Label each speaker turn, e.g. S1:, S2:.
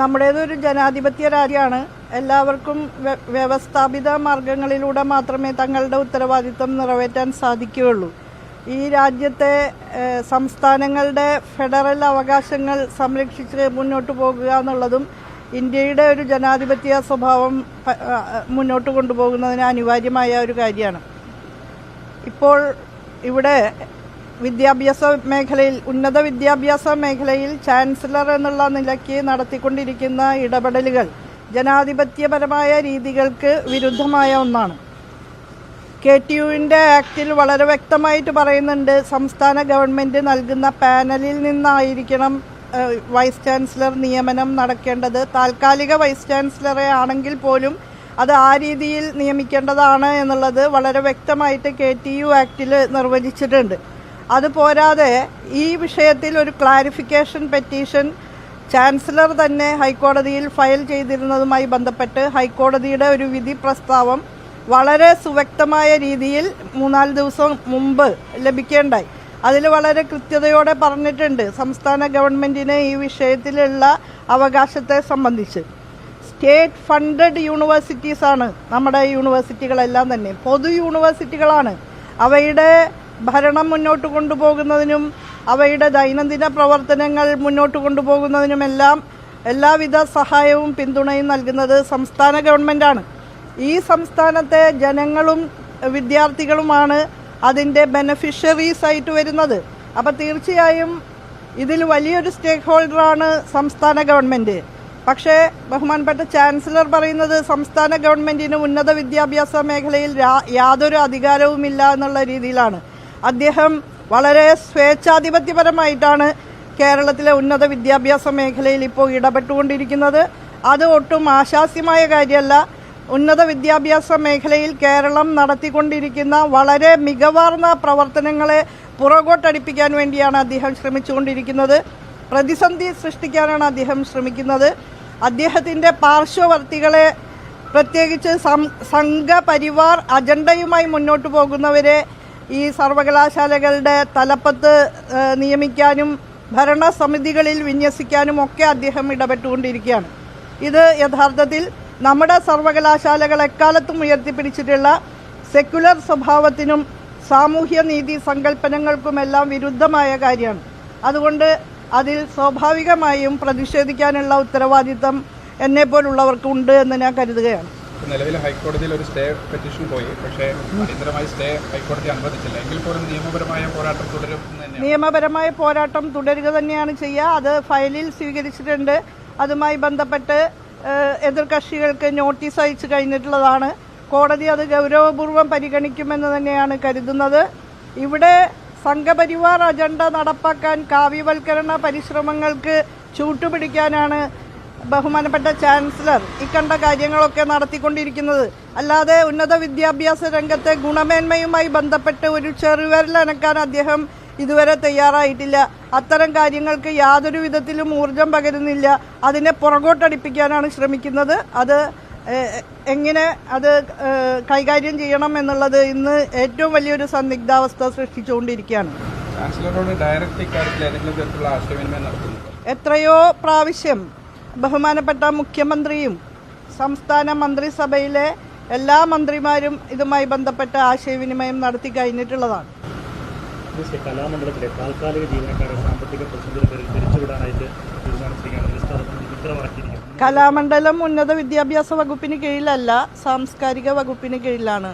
S1: നമ്മുടേതൊരു ജനാധിപത്യ രാജ്യമാണ് എല്ലാവർക്കും വ്യവസ്ഥാപിത മാർഗങ്ങളിലൂടെ മാത്രമേ തങ്ങളുടെ ഉത്തരവാദിത്വം നിറവേറ്റാൻ സാധിക്കുകയുള്ളൂ. ഈ രാജ്യത്തെ സംസ്ഥാനങ്ങളുടെ ഫെഡറൽ അവകാശങ്ങൾ സംരക്ഷിച്ച് മുന്നോട്ട് പോകുക എന്നുള്ളതും ഇന്ത്യയുടെ ഒരു ജനാധിപത്യ സ്വഭാവം മുന്നോട്ട് കൊണ്ടുപോകുന്നതിന് അനിവാര്യമായ ഒരു കാര്യമാണ്. ഇപ്പോൾ ഇവിടെ വിദ്യാഭ്യാസ മേഖലയിൽ ഉന്നത വിദ്യാഭ്യാസ മേഖലയിൽ ചാൻസലർ എന്നുള്ള നിലയ്ക്ക് നടത്തിക്കൊണ്ടിരിക്കുന്ന ഇടപെടലുകൾ ജനാധിപത്യപരമായ രീതികൾക്ക് വിരുദ്ധമായ ഒന്നാണ്. കെ ടി യുവിന്റെ ആക്ടിൽ വളരെ വ്യക്തമായിട്ട് പറയുന്നുണ്ട് സംസ്ഥാന ഗവൺമെന്റ് നൽകുന്ന പാനലിൽ നിന്നായിരിക്കണം വൈസ് ചാൻസലർ നിയമനം നടക്കേണ്ടത്. താൽക്കാലിക വൈസ് ചാൻസലറെ ആണെങ്കിൽ പോലും അത് ആ രീതിയിൽ നിയമിക്കേണ്ടതാണ് എന്നുള്ളത് വളരെ വ്യക്തമായിട്ട് കെ ടി യു ആക്ടിൽ നിർവചിച്ചിട്ടുണ്ട്. അത് പോരാതെ ഈ വിഷയത്തിൽ ഒരു ക്ലാരിഫിക്കേഷൻ പെറ്റീഷൻ ചാൻസലർ തന്നെ ഹൈക്കോടതിയിൽ ഫയൽ ചെയ്തിരുന്നതുമായി ബന്ധപ്പെട്ട് ഹൈക്കോടതിയുടെ ഒരു വിധി പ്രസ്താവം വളരെ സുവ്യക്തമായ രീതിയിൽ മൂന്നാൽ ദിവസം മുമ്പ് ലഭിക്കേണ്ടായി. അതിൽ വളരെ കൃത്യതയോടെ പറഞ്ഞിട്ടുണ്ട് സംസ്ഥാന ഗവൺമെന്റിന് ഈ വിഷയത്തിലുള്ള അവകാശത്തെ സംബന്ധിച്ച്. സ്റ്റേറ്റ് ഫണ്ടഡ് യൂണിവേഴ്സിറ്റീസാണ് നമ്മുടെ യൂണിവേഴ്സിറ്റികളെല്ലാം തന്നെ. പൊതു യൂണിവേഴ്സിറ്റികളാണ് അവയുടെ ഭരണം മുന്നോട്ട് കൊണ്ടുപോകുന്നതിനും അവയുടെ ദൈനംദിന പ്രവർത്തനങ്ങൾ മുന്നോട്ട് കൊണ്ടുപോകുന്നതിനുമെല്ലാം എല്ലാവിധ സഹായവും പിന്തുണയും നൽകുന്നത് സംസ്ഥാന ഗവൺമെന്റാണ് ഈ സംസ്ഥാനത്തെ ജനങ്ങളും വിദ്യാർത്ഥികളുമാണ് അതിന്റെ ബെനഫിഷ്യറീസ് ആയിട്ട് വരുന്നത്. അപ്പോൾ തീർച്ചയായും ഇതിൽ വലിയൊരു സ്റ്റേക്ക് ഹോൾഡറാണ് സംസ്ഥാന ഗവൺമെന്റ് പക്ഷേ ബഹുമാനപ്പെട്ട ചാൻസലർ പറയുന്നത് സംസ്ഥാന ഗവൺമെന്റിന് ഉന്നത വിദ്യാഭ്യാസ മേഖലയിൽ യാതൊരു അധികാരവുമില്ല എന്നുള്ള രീതിയിലാണ്. അദ്ദേഹം വളരെ സ്വേച്ഛാധിപത്യപരമായിട്ടാണ് കേരളത്തിലെ ഉന്നത വിദ്യാഭ്യാസ മേഖലയിൽ ഇപ്പോൾ ഇടപെട്ടുകൊണ്ടിരിക്കുന്നത്. അത് ഒട്ടും ആശാസ്യമായ കാര്യമല്ല. ഉന്നത വിദ്യാഭ്യാസ മേഖലയിൽ കേരളം നടത്തിക്കൊണ്ടിരിക്കുന്ന വളരെ മികവാർന്ന പ്രവർത്തനങ്ങളെ പുറകോട്ടടിപ്പിക്കാൻ വേണ്ടിയാണ് അദ്ദേഹം ശ്രമിച്ചുകൊണ്ടിരിക്കുന്നത്. പ്രതിസന്ധി സൃഷ്ടിക്കാനാണ് അദ്ദേഹം ശ്രമിക്കുന്നത്. അദ്ദേഹത്തിന്റെ പാർശ്വവർത്തികളെ പ്രത്യേകിച്ച് സംഘപരിവാർ അജണ്ടയുമായി മുന്നോട്ട് പോകുന്നവരെ ഈ സർവകലാശാലകളുടെ തലപ്പത്ത് നിയമിക്കാനും ഭരണസമിതികളിൽ വിന്യസിക്കാനും ഒക്കെ അദ്ദേഹം ഇടപെട്ടുകൊണ്ടിരിക്കുകയാണ്. ഇത് യഥാർത്ഥത്തിൽ നമ്മുടെ സർവകലാശാലകൾ എക്കാലത്തും ഉയർത്തിപ്പിടിച്ചിട്ടുള്ള സെക്യുലർ സ്വഭാവത്തിനും സാമൂഹ്യ നീതി സങ്കല്പനങ്ങൾക്കുമെല്ലാം വിരുദ്ധമായ കാര്യമാണ്. അതുകൊണ്ട് അതിൽ സ്വാഭാവികമായും പ്രതിഷേധിക്കാനുള്ള ഉത്തരവാദിത്തം എന്നെപ്പോലുള്ളവർക്കുണ്ട് എന്ന് ഞാൻ കരുതുകയാണ്.
S2: നിലവിൽ ഹൈക്കോടതിയിൽ ഒരു സ്റ്റേ പെറ്റീഷൻ പോയി. പക്ഷേ അടിയന്തരമായി സ്റ്റേ ഹൈക്കോടതി അനുവദിച്ചില്ല. എങ്കിൽ പോലും നിയമപരമായ പോരാട്ടം തുടരും
S1: നിയമപരമായ പോരാട്ടം തുടരുക തന്നെയാണ് ചെയ്യുക. അത് ഫയലിൽ സ്വീകരിച്ചിട്ടുണ്ട്. അതുമായി ബന്ധപ്പെട്ട് എതിർ എതിർകക്ഷികൾക്ക് നോട്ടീസ് അയച്ചു കഴിഞ്ഞിട്ടുള്ളതാണ്. കോടതി അത് ഗൗരവപൂർവം പരിഗണിക്കുമെന്ന് തന്നെയാണ് കരുതുന്നത്. ഇവിടെ സംഘപരിവാർ അജണ്ട നടപ്പാക്കാൻ കാവ്യവൽക്കരണ പരിശ്രമങ്ങൾക്ക് ചൂട്ടുപിടിക്കാനാണ് ബഹുമാനപ്പെട്ട ചാൻസലർ ഇക്കണ്ട കാര്യങ്ങളൊക്കെ നടത്തിക്കൊണ്ടിരിക്കുന്നത്. അല്ലാതെ ഉന്നത വിദ്യാഭ്യാസ രംഗത്തെ ഗുണമേന്മയുമായി ബന്ധപ്പെട്ട് ഒരു ചെറുവിരലനക്കാൻ അദ്ദേഹം ഇതുവരെ തയ്യാറായിട്ടില്ല. അത്തരം കാര്യങ്ങൾക്ക് യാതൊരു വിധത്തിലും ഊർജം പകരുന്നില്ല. അതിനെ പുറകോട്ടടിപ്പിക്കാനാണ് ശ്രമിക്കുന്നത്. അത് എങ്ങനെ അത് കൈകാര്യം ചെയ്യണം എന്നുള്ളത് ഇന്ന് ഏറ്റവും വലിയൊരു സന്ദിഗ്ധാവസ്ഥ സൃഷ്ടിച്ചുകൊണ്ടിരിക്കുകയാണ്.
S2: ചാൻസലറോട് ഡയറക്റ്റ് ഇക്കാര്യത്തിൽ ഏതെങ്കിലും തരത്തിലുള്ള ആശയവിനിമയം നടത്തുന്നു
S1: എത്രയോ പ്രാവശ്യം ബഹുമാനപ്പെട്ട മുഖ്യമന്ത്രിയും സംസ്ഥാന മന്ത്രിസഭയിലെ എല്ലാ മന്ത്രിമാരും ഇതുമായി ബന്ധപ്പെട്ട ആശയവിനിമയം നടത്തി കഴിഞ്ഞിട്ടുള്ളതാണ്.
S3: കലാമണ്ഡലത്തിലെ താൽക്കാലിക ജീവനക്കാരെ സാമ്പത്തിക പ്രതിസന്ധിയുടെ പേരിൽ പിരിച്ചുവിടാനായിട്ട് തീരുമാനിച്ചിരിക്കുകയാണ് മിനിസ്റ്റർ
S1: കലാമണ്ഡലം ഉന്നത വിദ്യാഭ്യാസ വകുപ്പിന് കീഴിലല്ല സാംസ്കാരിക വകുപ്പിന് കീഴിലാണ്.